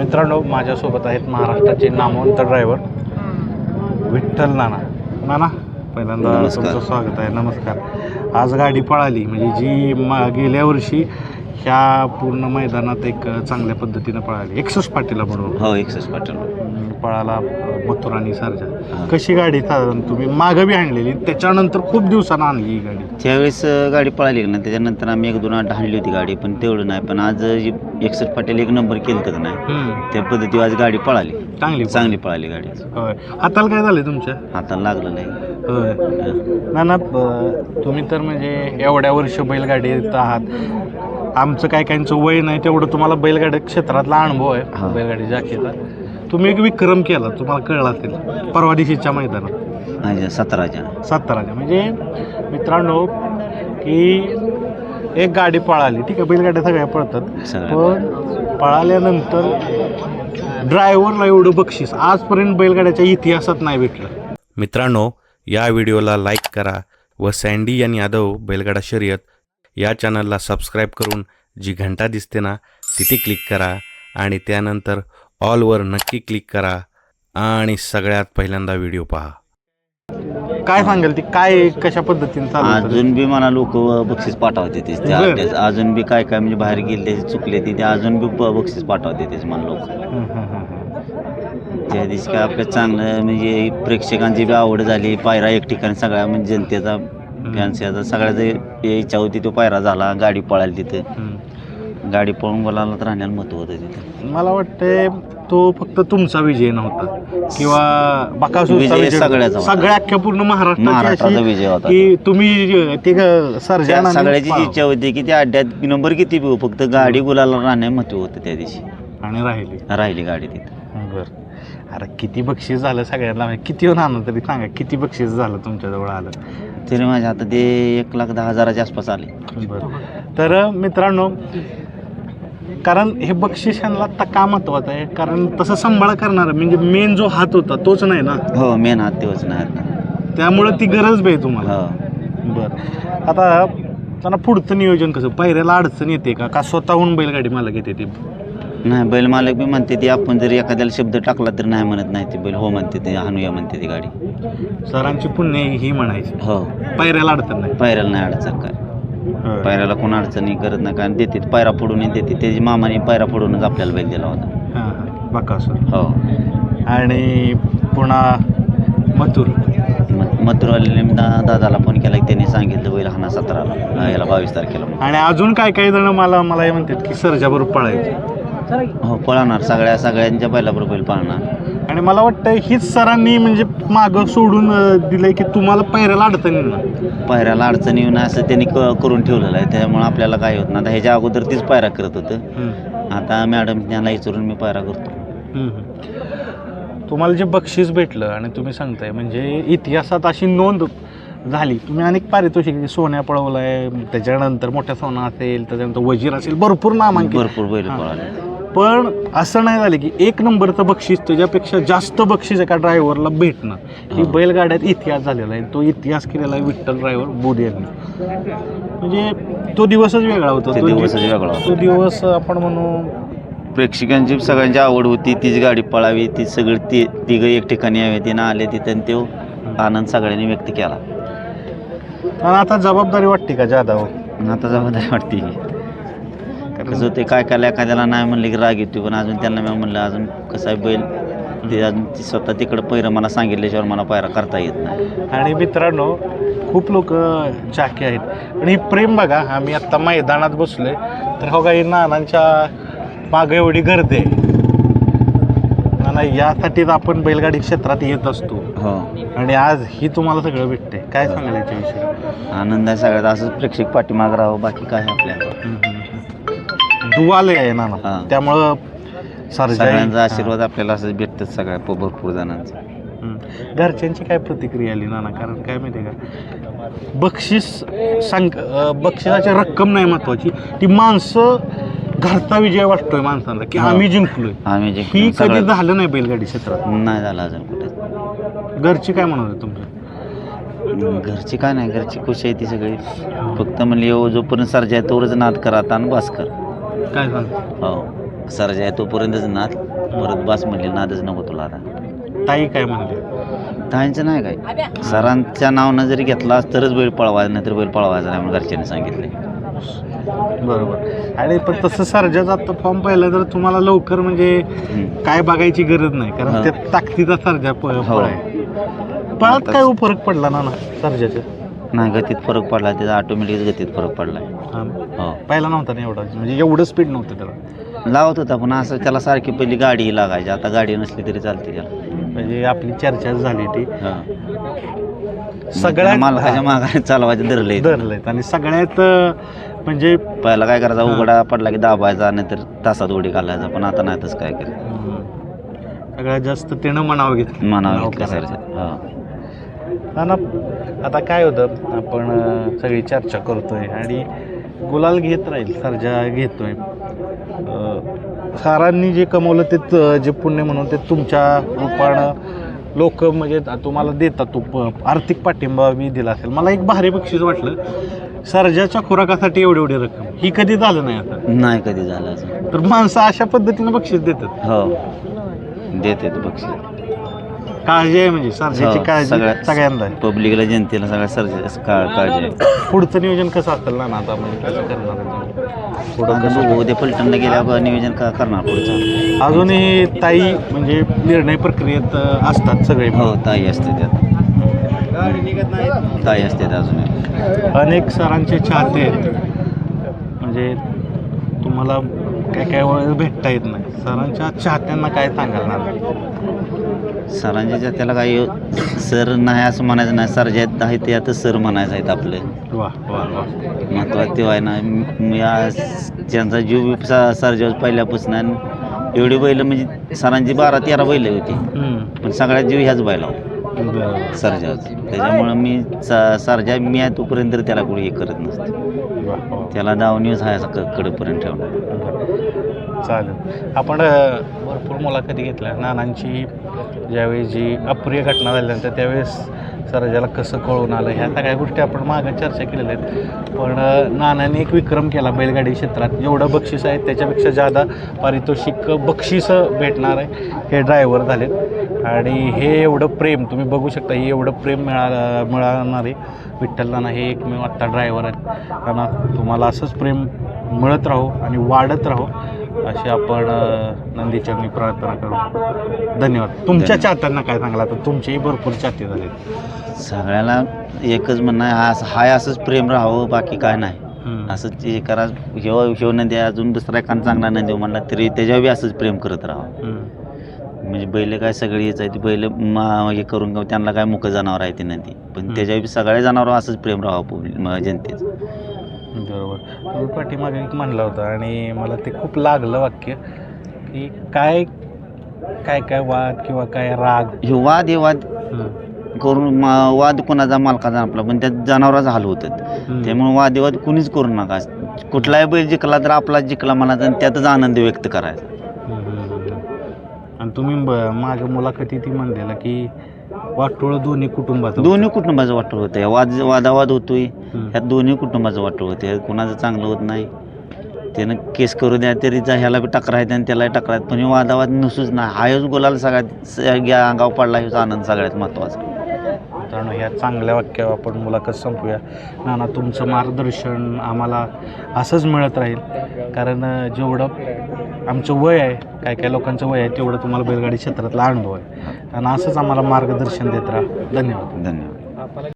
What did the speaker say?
मित्रांनो माझ्यासोबत आहेत महाराष्ट्राचे नामवंत ड्रायव्हर विठ्ठल नाना. नाना पहिल्यांदा. तुमचं स्वागत आहे. नमस्कार. आज गाडी पळाली. म्हणजे जी मा गेल्या वर्षी ह्या पूर्ण मैदानात एक चांगल्या पद्धतीनं पळाली. एकसष्ट पाटीला म्हणून. हो एकसष्ट पाटील. पळाला मथुर आणि सरजा. कशी गाडी साधारण तुम्ही मागं बी आणलेली. त्याच्यानंतर खूप दिवसानं आणली ही गाडी. त्यावेळेस गाडी पळाली ना त्याच्यानंतर आम्ही एक दोन आठ हाणली होती गाडी पण तेवढं नाही. पण आज एकसष्ट पाटील एक नंबर केलं तर नाही. त्या पद्धतीवर आज गाडी पळाली. चांगली चांगली पळाली गाडी हाताला काय झालं तुमच्या? हाताला लागलं नाही. हं. ना तुम्ही तर म्हणजे एवढ्या वर्ष बैलगाडीत आहात. आमचं काय काहींचं वय नाही तेवढं तुम्हाला बैलगाडी क्षेत्रातला अनुभव हा. आहे बैलगाडी जाकीचा तुम्ही एक विक्रम केला तुम्हाला कळला असेल परवा दिवशीच्या मैदानात. सतराच्या. साताराच्या. म्हणजे मित्रांनो की एक गाडी पळाली. ठीक आहे बैलगाड्या सगळ्या पळतात. पण पळाल्यानंतर ड्रायव्हरला एवढं बक्षीस. आजपर्यंत बैलगाड्याच्या इतिहासात नाही भेटलं. मित्रांनो या व्हिडिओला लाईक करा व सँडी आणि यादव बैलगाडा शर्यत या चॅनलला सबस्क्राईब करून जी घंटा दिसते ना तिथे क्लिक करा आणि त्यानंतर ऑलवर नक्की क्लिक करा आणि सगळ्यात पहिल्यांदा व्हिडिओ पहा काय सांगाल ती काय कशा पद्धतीने चालू होतं? अजून बी मला लोक बक्षीस पाठवते ते त्या बरं. अड्ड्यात. अजून बी काय काय म्हणजे बाहेर गेले त्याचे चुकले ते ते अजून बी ब- बक्षीस पाठवते तेच मला लोक हं, हं, हं, हं. त्या दिवशी काय आपलं चांगलं म्हणजे प्रेक्षकांची बी आवड झाली पायरा एक ठिकाणी सगळ्या म्हणजे जनतेचा फॅन्सीचा सगळ्याचं इच्छा होती तो पायरा झाला गाडी पळाली तिथं. गाडी पळून बोलायला तर राहण्याला महत्त्व होतं तिथं. मला वाटते तो फक्त तुमचा विजय नव्हता किंवा बकासूरचा विजय सगळ्याचा होता. सगळ्या अख्ख्या पूर्ण महाराष्ट्राची महाराष्ट्राचा अशी विजय होता की तुम्ही ते सर्जन सगळ्याची जी इच्छा होती की त्या अड्ड्यात नंबर किती हो, फक्त गाडी गुलाला राहण्या महत्त्व होतं त्या दिवशी. आणि राहिली. राहिली गाडी तिथं. बर अरे किती बक्षीस झालं सगळ्यांना किती होऊन आणलं तरी सांगा किती बक्षीस झालं तुमच्याजवळ आलं? तरी माझ्या आता ते एक लाख दहा हजाराच्या आसपास आले. बरं. तर मित्रांनो कारण हे बक्षीस ह्यांना आता का महत्वाचं आहे? कारण तसं सांभाळ करणार म्हणजे मेन जो हात होता तोच नाही ना? हो मेन हात दिवस नाही. त्यामुळं ती गरज बी आहे तुम्हाला. हो. बरं. आता त्यांना पुढचं नियोजन कसं? पायऱ्याला अडचण येते का? का स्वतःहून बैलगाडी मला घेते ती? नाही बैल मालक बी म्हणते ती आपण जर एखाद्याला शब्द टाकला तर नाही म्हणत नाही ते बैल. हो म्हणते ते हाणूया म्हणते ती गाडी. सरांची पुण्य ही म्हणायची. हो. पायऱ्याला अडचण नाही. पायऱ्याला नाही अडचण काय. पायऱ्याला कोण अडचणी करत नाही कारण देते पायरा फोडून देते. त्याची मामाने पायरा फोडूनच आपल्याला बैल दिला होता. हां बकासूर. हो. आणि पुन्हा मथुर. मग मथुरवाल्याने दा- दादाला फोन केला की त्यांनी सांगितलं बैल हाना सतराला. याला बावीस तारखेला म्हणून. आणि अजून काय काही जण मला मला हे म्हणतात की सरजाबरोबर पळायचे. हो पळणार सगळ्या सगळ्यांच्या बैलाबरोबर बैल पळणार. आणि मला वाटतं हीच सरांनी म्हणजे मागं सोडून अं, दिलंय की तुम्हाला पायऱ्याला अडचण येणार. पायऱ्याला अडचण येऊन असं त्यांनी क करून ठेवलेलं आहे. त्यामुळे आपल्याला काय होत नाही. आता ह्याच्या अगोदर तीच पायरा करत होतं. हम्म. आता मॅडम त्यांना विचारून मी पायरा करतो. हम्म. तुम्हाला जे बक्षीस भेटलं आणि तुम्ही सांगताय म्हणजे इतिहासात अशी नोंद झाली. तुम्ही अनेक पारितोषिक सोन्या पळवलाय त्याच्यानंतर मोठ्या सोना असेल त्याच्यानंतर वजीर असेल भरपूर नामांकित. भरपूर बैल हां. पळाले. पण असं नाही झालं की एक नंबरचं बक्षीस त्याच्यापेक्षा जास्त बक्षीस एका ड्रायव्हरला भेटणं. ही. बैलगाड्यात इतिहास झालेला आहे. तो इतिहास केलेला आहे विठ्ठल ड्रायव्हर बोध यांनी. म्हणजे तो दिवसच वेगळा होता. ते तो दिवसच वेगळा होता. तो दिवस आपण म्हणू प्रेक्षकांची सगळ्यांची आवड होती. तीच गाडी पळावी ती सगळी ती तिघं एक ठिकाणी यावे तिनं आले तिथं आणि तो आनंद सगळ्यांनी व्यक्त केला. आणि आता जबाबदारी वाटते का जाधव? आणि आता जबाबदारी वाटते कसं ते काय काय एखाद्याला नाही म्हणले की राग येतो पण अजून त्यांना मी म्हणलं अजून कसं बैल? ते अजून ती स्वतः तिकडं पहिरं मला सांगितल्याशिवाय मला पायरा करता येत नाही. आणि मित्रांनो खूप लोक चाकी आहेत. आणि ही प्रेम बघा आम्ही आत्ता मैदानात बसलोय. तर हो काही नानांच्या मागं एवढी गर्दी आहे. नाना यासाठीच आपण बैलगाडी क्षेत्रात येत असतो. हो. आणि आज ही तुम्हाला सगळं भेटतंय. काय सांगाल याच्याविषयी? आनंद आहे सगळ्यात. असंच प्रेक्षक पाठीमाग राहावं बाकी काय आपल्याला दुवाले आहे नाना हां. त्यामुळं सरजाई- सगळ्यांचा आशीर्वाद आपल्याला असंच भेटतच सगळ्या प- भरपूर जणांचा. घरच्यांची काय प्रतिक्रिया आली नाना? कारण काय माहिती का? बक्षीस सांग अं, बक्षिसाची रक्कम नाही महत्वाची. ती माणसं घरचा विजय वाटतोय माणसाला की हो. आम्ही जिंकलोय. आम्ही जे ही कधी सगळं झालं नाही बैलगाडी क्षेत्रात? नाही झालं अजून कुठे. घरची काय म्हणत होते तुमच्या घरची काय नाही घरची खुश आहे ती सगळी. फक्त म्हणले "हो, जोपर्यंत सर्जा आहे तोवरच नाद करा आता आणि बस कर. काय सांग हो. सरजा आहे तोपर्यंतच नाद परत बास म्हणले नादच नको तुला आता. ताई काय म्हणले? ताईंचं नाही काय? सरांच्या नावानं जरी घेतला तरच बैल पळवायचा नाही तर बैल पळवायचा नाही म्हणून घरच्यांनी सांगितले. बरोबर. आणि पण तसं सर्जाचा आता फॉर्म पाहिला तर तुम्हाला लवकर म्हणजे हम्म. काय बघायची गरज नाही कारण हा. त्या ताकदीचा सर्जा प- हो. फळ आहे पळात काय फरक पडला ना ना सर्जाच्या? नाही गतीत फरक पडला त्याचा ऑटोमॅटिक गतीत फरक पडलाय हा. हो. पहिला नव्हता ना एवढा? म्हणजे एवढं स्पीड नव्हतं त्याला? लावत होता पण असं त्याला सारखी पहिली गाडी लागायची. आता गाडी नसली तरी चालते त्याला. म्हणजे आपली चर्चा झाली ती. हा. सगळ्यात मालकाच्या मागाने चालवायचं धरलंय. धरलेत आणि सगळ्यात अं, म्हणजे पहिला काय करायचा. उघडा पडला की दाबायचा नाहीतर तासात उडी घालायचा. पण आता नाही तसं काय हम्म, सगळ्यात जास्त त्यानं मनावं घेतलं. नाव घेतलं. सरच्या हा. हा ना. आता काय होतं आपण सगळी चर्चा करतोय आणि गुलाल घेत राहील सर्जा घेतोय. अं, सारांनी जे कमवलं ते जे पुण्य म्हणून ते तुमच्या रूपानं लोक म्हणजे तुम्हाला देतात तो आर्थिक पाठिंबा बी दिला असेल. मला एक भारी बक्षीस वाटलं. सर्जाच्या खुराकासाठी एवढी एवढी रक्कम. ही कधी झालं नाही आता? नाही कधी झालं असं तर माणसं अशा पद्धतीनं बक्षीस देतात. हो. देते बक्षीस. काळजी आहे म्हणजे सर्जाची हो, काळजी सगळ्या- सगळ्यांना आहे. पब्लिकला जनतेला सगळ्या सर्ज काळजी आहे. पुढचं नियोजन कसं असेल ना आता म्हणजे कसं करणार आहे? पुढं आता कसं बघू उद्या पलटणला गेल्यावर नियोजन का करणार पुढचं? अजूनही ताई म्हणजे निर्णय प्रक्रियेत अ, असतात सगळे. हो ताई असते त्यात. ताई असते त्यात अजून अनेक सरांचे चाहते आहेत. म्हणजे तुम्हाला काय काय वेळेस भेटता येत नाही. सरांच्या चाहत्यांना काय सांगाल? ना सरांच्या त्याला काही सर नाही असं म्हणायचं नाही सर जे आहे ते आता सर म्हणायचं आहेत आपले. वा वा वा. महत्वाचं ते आहे ना मी आज ज्यांचा जीव सरजावर पहिल्यापासून आणि एवढी बैल म्हणजे सरांची बारा तेरा बैल होती. हम्म. पण सगळ्यात जीव ह्याच बैलावर बरं. त्याच्यामुळं मी स- सरजा मी आहे तोपर्यंत तरी त्याला कोणी हे करत नसते. वा, वा. त्याला दावणीच आहे असं क- कडेपर्यंत ठेवणं चालेल. आपण अ, भरपूर मुलाखती घेतल्या. नानांची ज्यावेळी जी अप्रिय घटना झाल्यानंतर त्यावेळेस सरजाला कसं कळून आलं? ह्या सगळ्या गोष्टी आपण मागं चर्चा केलेल्या आहेत. पण नानाने एक विक्रम केला बैलगाडी क्षेत्रात. जेवढं बक्षीस आहे त्याच्यापेक्षा जादा पारितोषिक बक्षीसं भेटणार आहे हे ड्रायव्हर झालेत. आणि हे एवढं प्रेम तुम्ही बघू शकता हे एवढं प्रेम मिळा मिळणारे विठ्ठल नाना हे एकमेव आत्ता ड्रायव्हर आहेत. त्यांना तुम्हाला असंच प्रेम मिळत राहो आणि वाढत राहो. अशी आपण नंदीचरणी प्रार्थना करू. धन्यवाद. तुमच्या. चाहत्यांना काय सांगला तर तुमचेही भरपूर चाहते झाले. सगळ्याला एकच म्हणणं आहे हा हाय असंच प्रेम राहावं बाकी काय नाही. असंच हे करा ह्यो ह्यो नदी अजून दुसरा एखादा चांगला नदी म्हणला तरी त्याच्यावर असंच प्रेम करत राहावं. म्हणजे बैल काय सगळी हेच आहे ती बैल मा हे करून त्यांना काय मुख जनावर आहे ती नदी. पण. त्याच्यावर सगळ्या जनावर असंच प्रेम राहावं जनतेचं. बरोबर. तुम्ही पाठीमागे एक म्हणलं होतं आणि मला ते खूप लागलं वाक्य की काय काय काय वाद किंवा काय राग? हे वाद हे वाद करून मा- वाद कोणाचा मालकाचा आपला पण त्यात जनावराचा हाल होतात. त्यामुळे वादविवाद कुणीच करू नका. कुठलाही बैल जिंकला तर आपला जिंकला म्हणायचा आणि त्यातच आनंद व्यक्त करायचा. आणि तुम्ही ब- मागे मुलाखती ती म्हणलेला की वाटोळ दोन्ही कुटुंबाचं दोन्ही कुटुंबाचं वाटोळ होतं वाद वादावाद होतोय. हम्म. ह्यात दोन्ही कुटुंबाचं वाटोळ होते कुणाचं चांगलं होत नाही. त्यानं केस करू द्या तरी जा ह्याला बी टकरा आहेत आणि त्यालाही टकरा आहेत पण हे वादावाद नसूच नाही हायच गोलाला सगळ्यात सगळ्या अंगावर पडला ह्योच आनंद सगळ्यात महत्त्वाचा मित्रांनो ह्या चांगल्या वाक्यावर आपण मुलाखत संपूया. नाना तुमचं मार्गदर्शन आम्हाला असंच मिळत राहील. कारण अं, जेवढं आमचं वय आहे काय काय लोकांचं वय आहे तेवढं तुम्हाला बैलगाडी क्षेत्रातला अनुभव आहे. आणि असंच आम्हाला मार्गदर्शन देत राहा. धन्यवाद. धन्यवाद.